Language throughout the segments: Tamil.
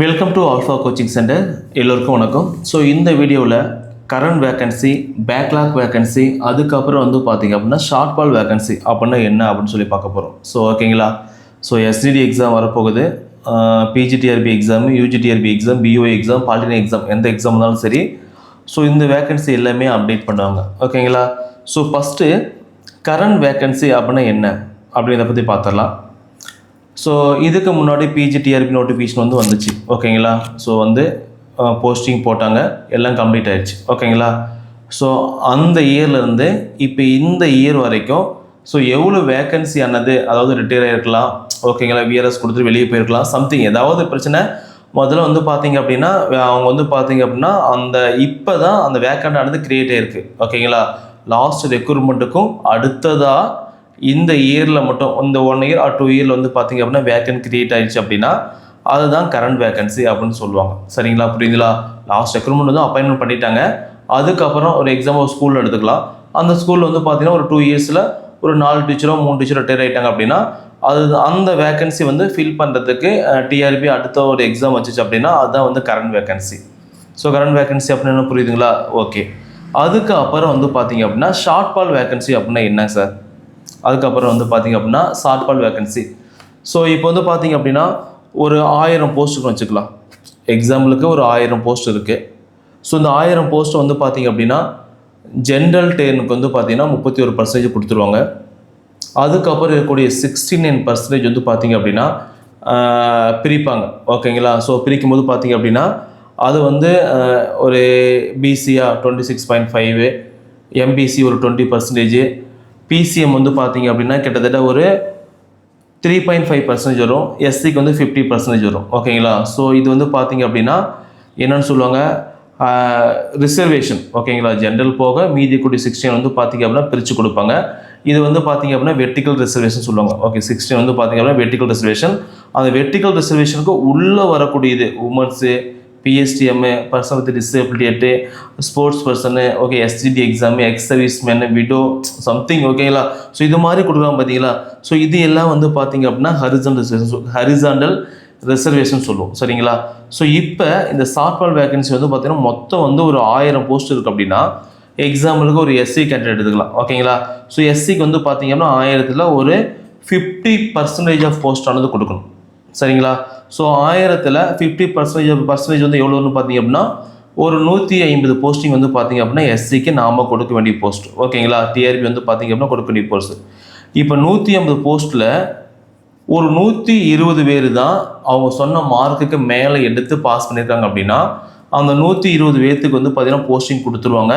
Welcome to Alpha coaching centre எல்லோருக்கும் வணக்கம். ஸோ இந்த வீடியோவில் கரண்ட் வேக்கன்சி பேக்லாக் வேக்கன்சி அதுக்கப்புறம் வந்து பார்த்தீங்க அப்படின்னா ஷார்ட் பால் வேகன்சி அப்படின்னா என்ன அப்படின்னு சொல்லி பார்க்க போகிறோம் ஸோ ஓகேங்களா ஸோ எஸ்டிடி எக்ஸாம் வரப்போகுது. PGTRB exam UGTRB exam PO exam polytechnic exam எந்த எக்ஸாம் இருந்தாலும் சரி. ஸோ இந்த வேக்கன்சி எல்லாமே அப்டேட் பண்ணுவாங்க. ஓகேங்களா ஸோ ஃபஸ்ட்டு கரண்ட் வேக்கன்சி அப்படின்னா என்ன? அப்படின்றத பற்றி பார்த்துடலாம் ஸோ இதுக்கு முன்னாடி பிஜிடிஆர்பி நோட்டிஃபிகேஷன் வந்து வந்துச்சு. ஓகேங்களா ஸோ வந்து போஸ்டிங் போட்டாங்க. எல்லாம் கம்ப்ளீட் ஆயிடுச்சு. ஓகேங்களா ஸோ அந்த இயர்லேருந்து இப்போ இந்த இயர் வரைக்கும் ஸோ எவ்வளோ வேக்கன்சி ஆனது? அதாவது ரிட்டையர் ஆகிருக்கலாம் ஓகேங்களா விஆர்எஸ் கொடுத்துட்டு வெளியே போயிருக்கலாம். சம்திங் ஏதாவது பிரச்சனை? முதல்ல வந்து பார்த்தீங்க அப்படின்னா அவங்க வந்து பார்த்தீங்க அப்படின்னா அந்த இப்போ தான் அந்த வேக்கண்ட் ஆனது கிரியேட் ஆகிருக்கு ஓகேங்களா லாஸ்ட் ரெக்ரூட்மெண்ட்டுக்கும் அடுத்ததாக இந்த இயரில் மட்டும் இந்த ஒன் இயர் ஆர் டூ இயரில் வந்து பார்த்தீங்க அப்படின்னா வேக்கன் கிரியேட் ஆயிடுச்சு அப்படின்னா அதுதான் கரண்ட் வேக்கன்சி அப்படின்னு சொல்லுவாங்க. சரிங்களா? புரியுதுங்களா? லாஸ்ட் ரெக்ரூட்மெண்ட் வந்து அப்பாயின்மெண்ட் பண்ணிட்டாங்க. அதுக்கப்புறம் ஒரு எக்ஸாம் ஒரு ஸ்கூலில் எடுத்துக்கலாம். அந்த ஸ்கூலில் வந்து பார்த்தீங்கன்னா ஒரு டூ இயர்ஸில் ஒரு நாலு டீச்சரோ மூணு டீச்சரோ ரிட்டையர் ஆகிட்டாங்க அப்படின்னா அது அந்த வேக்கன்சி வந்து ஃபில் பண்ணுறதுக்கு டிஆர்பி அடுத்த ஒரு எக்ஸாம் வச்சுச்சு அப்படின்னா அதுதான் வந்து current vacancy so current vacancy அப்படின்னு புரியுதுங்களா? ஓகே அதுக்கு அப்புறம் வந்து பார்த்தீங்க அப்படின்னா ஷார்ட் பால் வேகன்சி அப்படின்னா என்ன சார் அதுக்கப்புறம் வந்து பார்த்திங்க அப்படின்னா ஷார்ட் வேக்கன்சி வேகன்சி ஸோ இப்போ வந்து பார்த்திங்க அப்படின்னா ஒரு ஆயிரம் போஸ்ட்டுக்கு வச்சுக்கலாம். எக்ஸாம்பிளுக்கு ஒரு ஆயிரம் போஸ்ட் இருக்குது ஸோ இந்த ஆயிரம் போஸ்ட் வந்து பார்த்திங்க அப்படின்னா ஜென்ரல் டேனுக்கு வந்து பார்த்திங்கன்னா முப்பத்தி ஒரு பர்சன்டேஜ் கொடுத்துருவாங்க. அதுக்கப்புறம் இருக்கக்கூடிய சிக்ஸ்டி நைன் பர்சன்டேஜ் வந்து பார்த்திங்க அப்படின்னா பிரிப்பாங்க. ஓகேங்களா ஸோ பிரிக்கும் போது பார்த்தீங்க அப்படின்னா அது வந்து ஒரு பிசியாக twenty six point five MBC ஒரு டுவெண்ட்டி பர்சன்டேஜ் பிசிஎம் வந்து பார்த்தீங்க அப்படின்னா கிட்டத்தட்ட ஒரு த்ரீ பாயிண்ட் ஃபைவ் பர்சன்டேஜ் வரும். எஸ்சிக்கு வந்து ஃபிஃப்டி பர்சன்டேஜ் வரும். ஓகேங்களா ஸோ இது வந்து பார்த்தீங்க அப்படின்னா என்னென்னு சொல்லுவாங்க? ரிசர்வேஷன் ஓகேங்களா ஜென்ரல் போக மீதி கூடி சிக்ஸ்டீன் வந்து பார்த்தீங்க அப்படின்னா பிரித்து கொடுப்பாங்க. இது வந்து பார்த்தீங்க அப்படின்னா வெர்டிக்கல் ரிசர்வேஷன் சொல்லுவாங்க. ஓகே சிக்ஸ்டீன் வந்து பார்த்தீங்க அப்படின்னா வெர்டிக்கல் ரிசர்வேஷன் அந்த வெர்டிக்கல் ரிசர்வேஷனுக்கு உள்ளே வரக்கூடியது womens PSTM person with disability sports person okay STD exam ex service man widow something ஓகேங்களா ஸோ இது மாதிரி கொடுக்குறாங்க பார்த்தீங்களா ஸோ இது எல்லாம் வந்து பார்த்தீங்க அப்படின்னா ஹரிசன் ரிசர்வேஷன் ஹரிசாண்டல் ரிசர்வேஷன் சொல்லுவோம் சரிங்களா? ஸோ இப்போ இந்த ஷார்ட்ஃபால் வேகன்சி வந்து பார்த்தீங்கன்னா மொத்தம் வந்து ஒரு ஆயிரம் போஸ்ட் இருக்குது அப்படின்னா எக்ஸாம்பிளுக்கு ஒரு எஸ்சி கேண்டிடேட் எடுத்துக்கலாம் ஓகேங்களா? ஸோ எஸ்சிக்கு வந்து பார்த்தீங்கன்னா ஆயிரத்தில் ஒரு ஃபிஃப்டி பர்சன்டேஜ் ஆஃப் போஸ்ட் ஆனது கொடுக்கணும். சரிங்களா? ஸோ ஆயிரத்தில் ஃபிஃப்டி பர்சன்டேஜ் பர்சன்டேஜ் வந்து எவ்வளோன்னு பார்த்தீங்க அப்படின்னா ஒரு நூற்றி ஐம்பது போஸ்டிங் வந்து பார்த்தீங்க அப்படின்னா எஸ்சிக்கு நாம கொடுக்க வேண்டிய போஸ்ட் ஓகேங்களா? டிஆர்பி வந்து பார்த்தீங்க அப்படின்னா கொடுக்க வேண்டிய போஸ்ட் இப்போ நூற்றி ஐம்பது போஸ்ட்டில் ஒரு நூற்றி இருபது பேர் தான் அவங்க சொன்ன மார்க்குக்கு மேலே எடுத்து பாஸ் பண்ணியிருக்காங்க அப்படின்னா அந்த நூற்றி இருபது பேர்த்துக்கு வந்து பார்த்திங்கன்னா போஸ்டிங் கொடுத்துருவாங்க.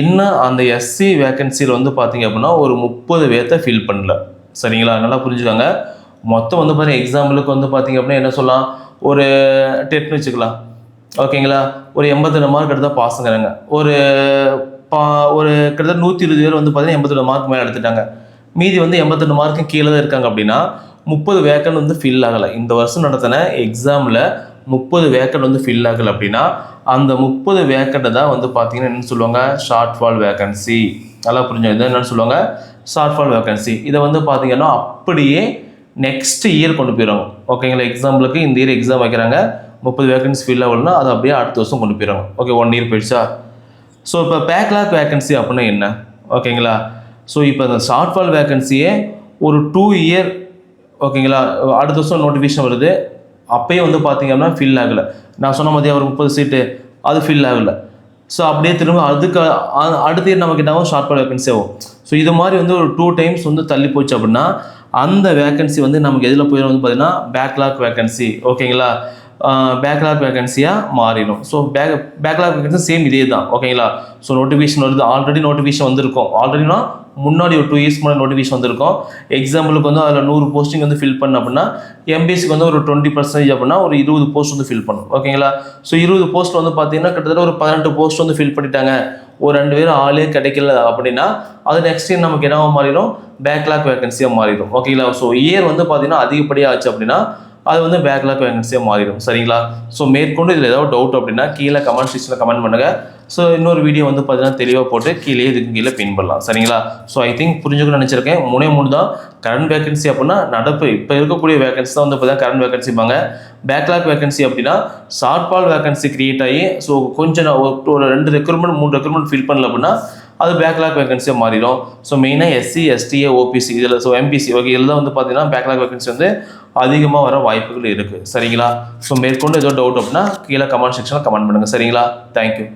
இன்னும் அந்த எஸ்சி வேக்கன்சியில் வந்து பார்த்தீங்க அப்படின்னா ஒரு முப்பது பேர்த்த ஃபில் பண்ணல. சரிங்களா? நல்லா புரிஞ்சுக்காங்க. மொத்தம் வந்து பார்த்தீங்கன்னா எக்ஸாம்பிளுக்கு வந்து பார்த்தீங்க அப்படின்னா என்ன சொல்லலாம்? ஒரு டெட்னு வச்சுக்கலாம். ஓகேங்களா ஒரு எண்பத்தெண்டு மார்க் எடுத்தால் பாஸுங்கிறாங்க ஒரு பா ஒரு கிட்டத்தட்ட நூற்றி இருபது பேர் வந்து பார்த்தீங்கன்னா எண்பத்தெண்டு மார்க் மேலே எடுத்துட்டாங்க. மீதி வந்து எண்பத்தெண்டு மார்க்கும் கீழே தான் இருக்காங்க அப்படின்னா முப்பது வேக்கன் வந்து ஃபில் ஆகலை. இந்த வருஷம் நடத்தின எக்ஸாமில் முப்பது வேக்கன் வந்து ஃபில் ஆகலை அப்படின்னா அந்த முப்பது வேக்கண்ட்டை தான் வந்து பார்த்தீங்கன்னா என்ன சொல்லுவாங்க? ஷார்ட் ஃபால் வேக்கன்சி நல்லா புரிஞ்சு என்னென்னு சொல்லுவாங்க? ஷார்ட் ஃபால் வேக்கன்சி இதை வந்து பார்த்தீங்கன்னா அப்படியே நெக்ஸ்ட் இயர் கொண்டு போயிடுவாங்க ஓகேங்களா எக்ஸாம்பிளுக்கு இந்த இயர் எக்ஸாம் வைக்கிறாங்க. முப்பது வேகன்சி ஃபில் ஆகலன்னா அது அப்படியே அடுத்த வருஷம் கொண்டு போயிடுவாங்க ஓகே ஒன் இயர் போயிடுச்சா? ஸோ இப்போ பேக்லாக் வேகன்சி அப்படின்னா என்ன? ஓகேங்களா ஸோ இப்போ அந்த ஷார்ட் ஃபால் வேகன்சியே ஒரு டூ இயர் ஓகேங்களா அடுத்த வருஷம் நோட்டிஃபிகேஷன் வருது. அப்போயே வந்து பார்த்திங்க அப்படின்னா ஃபில் ஆகலை. நான் சொன்ன மாதிரி ஒரு முப்பது சீட்டு அது ஃபில் ஆகலை. ஸோ அப்படியே திரும்ப அதுக்கு அ- அடுத்த இயர் நமக்கு என்னாகும் ஷார்ட் ஃபால் வேகன்சி ஆகும் ஸோ இது மாதிரி வந்து ஒரு டூ டைம்ஸ் வந்து தள்ளி போச்சு அப்படின்னா அந்த வேகன்சி வந்து நமக்கு எதில் போயிடும் வந்து பார்த்தீங்கன்னா பேக்லாக் வேகன்சி ஓகேங்களா பேக்லாக் வேகன்சியாக மாறிடும். So back backlog vacancy same இதே தான் ஓகேங்களா ஸோ நோட்டிஃபிகேஷன் வருது. ஆல்ரெடி நோட்டிஃபிகேஷன் வந்திருக்கும். ஆல்ரெடினா முன்னாடி ஒரு டூ இயர்ஸ் முன்னாடி நோட்டிஃபிகேஷன் வந்திருக்கும். எக்ஸாம்பிளுக்கு வந்து அதில் நூறு போஸ்டிங் வந்து ஃபில் பண்ண அப்படின்னா எம்பிசிக்கு வந்து ஒரு டுவெண்ட்டி பர்சன்டேஜ் அப்படின்னா ஒரு இருபது போஸ்ட் வந்து ஃபில் பண்ணும் ஓகேங்களா ஸோ இருபது போஸ்ட் வந்து பார்த்தீங்கன்னா கிட்டத்தட்ட ஒரு பதினெட்டு போஸ்ட் வந்து ஃபில் பண்ணிட்டாங்க. ஒரு ரெண்டு பேரும் ஆளே கிடைக்கல அப்படின்னா அது நெக்ஸ்ட் இயர் நமக்கு என்னவா மாறிடும்? பேக்லாக் வேகன்சியாக மாறிடும். ஓகேங்களா ஸோ இயர் வந்து பார்த்தீங்கன்னா அதிகப்படியாக ஆச்சு அப்படின்னா அது வந்து பேக்லாக் வேகன்சியாக மாறிடும். சரிங்களா? ஸோ மேற்கொண்டு இதில் ஏதாவது டவுட் அப்படின்னா கீழே கமெண்ட் செக்ஷனில் கமெண்ட் பண்ணுங்கள் ஸோ இன்னொரு வீடியோ வந்து பார்த்தீங்கன்னா தெளிவாக போட்டு கீழே இதுக்கு கீழே பின் பண்ணலாம். சரிங்களா? ஸோ ஐ திங்க் புரிஞ்சுக்கணும்னு நினச்சிருக்கேன். மூணே மூணு தான். கரண்ட் வேகன்சி அப்படின்னா நடப்பு. இப்போ இருக்கக்கூடிய வேகன்சி தான் வந்து பார்த்தீங்கன்னா கரண்ட் வேகன்சிப்பாங்க பேக்லாக் வேகன்சி அப்படின்னா ஷார்ட் பால் வேகன்சி கிரியேட் ஆகி ஸோ கொஞ்சம் நான் ஒரு- ரெண்டு ரெக்ரூட்மெண்ட் மூணு ரெக்ரூட்மெண்ட் ஃபில் பண்ணல அப்படின்னா அது பேக்லாக் வேகன்சியாக மாறிடும். ஸோ மெயினாக எஸ்சி எஸ்டிஏ ஓபிசி இதில் ஸோ எம்பிசி ஓகே இதில் தான் வந்து பார்த்தீங்கன்னா பேக்லாக் வேகன்சி வந்து அதிகமாக வர வாய்ப்புகள் இருக்குது சரிங்களா? ஸோ மேற்கொண்டு ஏதோ டவுட் அப்படின்னா கீழே கமெண்ட் செக்ஷனில் கமெண்ட் பண்ணுங்கள் சரிங்களா? தேங்க்யூ